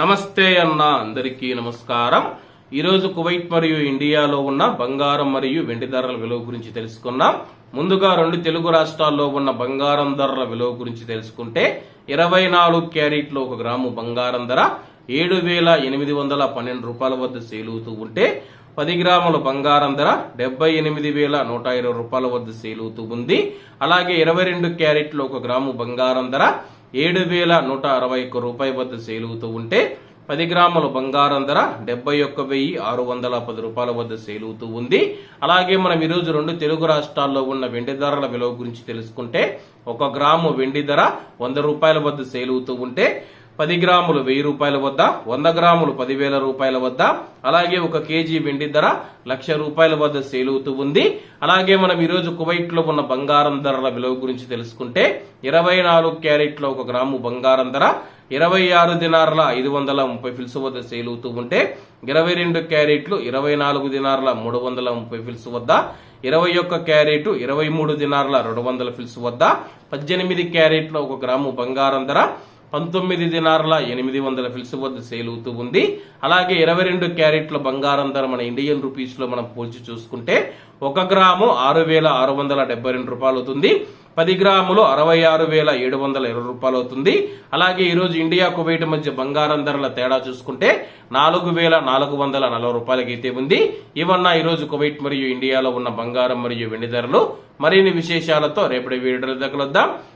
నమస్తే అన్న అందరికీ నమస్కారం. ఈరోజు కువైట్ మరియు ఇండియాలో ఉన్న బంగారం మరియు వెండి ధరల విలువ గురించి తెలుసుకున్నాం. ముందుగా రెండు తెలుగు రాష్ట్రాల్లో ఉన్న బంగారం ధరల విలువ గురించి తెలుసుకుంటే ఇరవై నాలుగు క్యారెట్లు ఒక గ్రాము బంగారం ధర ఏడు వేల ఎనిమిది వందల పన్నెండు రూపాయల వద్ద సేలుతూ ఉంటే పది గ్రాముల బంగారం ధర డెబ్బై ఎనిమిది వేల నూట ఇరవై రూపాయల వద్ద సేలుతూ ఉంది. అలాగే ఇరవై రెండు క్యారెట్లు ఒక గ్రాము బంగారం ధర ఏడు వేల నూట అరవై ఒక్క రూపాయి వద్ద సేలుగుతూ ఉంటే పది గ్రాముల బంగారం ధర డెబ్బై ఒక్క వెయ్యి ఆరు వందల పది రూపాయల వద్ద సేలుగుతూ ఉంది. అలాగే మనం ఈరోజు రెండు తెలుగు రాష్ట్రాల్లో ఉన్న వెండి ధరల విలువ గురించి తెలుసుకుంటే ఒక గ్రాము వెండి ధర వంద రూపాయల వద్ద సేలుగుతూ ఉంటే పది గ్రాములు వెయ్యి రూపాయల వద్ద వంద గ్రాములు పదివేల రూపాయల వద్ద అలాగే ఒక కేజీ వెండి ధర లక్ష రూపాయల వద్ద సేలుతూ ఉంది. అలాగే మనం ఈరోజు కువైట్లో ఉన్న బంగారం ధరల విలువ గురించి తెలుసుకుంటే ఇరవై నాలుగు క్యారెట్ల ఒక గ్రాము బంగారం ధర ఇరవై ఆరు దినార్ల ఐదు వందల ముప్పై ఫిల్స్ వద్ద సేలుతూ ఉంటే ఇరవై రెండు క్యారెట్లు ఇరవై నాలుగు దినార్ల మూడు వందల ముప్పై ఫిల్స్ వద్ద ఇరవై ఒక్క క్యారెట్ ఇరవై మూడు దినార్ల రెండు వందల ఫిల్స్ వద్ద పద్దెనిమిది క్యారెట్ల ఒక గ్రాము బంగారం ధర పంతొమ్మిది దినార్ల ఎనిమిది వందల ఫిల్స్ వద్ద సేల్ అవుతూ ఉంది. అలాగే ఇరవై రెండు క్యారెట్ల బంగారం ధర మన ఇండియన్ రూపీస్లో మనం పోల్చి చూసుకుంటే ఒక గ్రాము ఆరు వేల ఆరు వందల డెబ్బై రెండు రూపాయలు అవుతుంది. పది గ్రాములు అరవై ఆరు వేల ఏడు వందల ఇరవై రూపాయలు అవుతుంది. అలాగే ఈరోజు ఇండియా కువైట్ మధ్య బంగారం ధరల తేడా చూసుకుంటే నాలుగు వేల నాలుగు వందల నలభై రూపాయలకి అయితే ఉంది. ఇవన్న ఈరోజు కువైట్ మరియు ఇండియాలో ఉన్న బంగారం మరియు వెండి ధరలు. మరిన్ని విశేషాలతో రేపటి వీడియో దగ్గర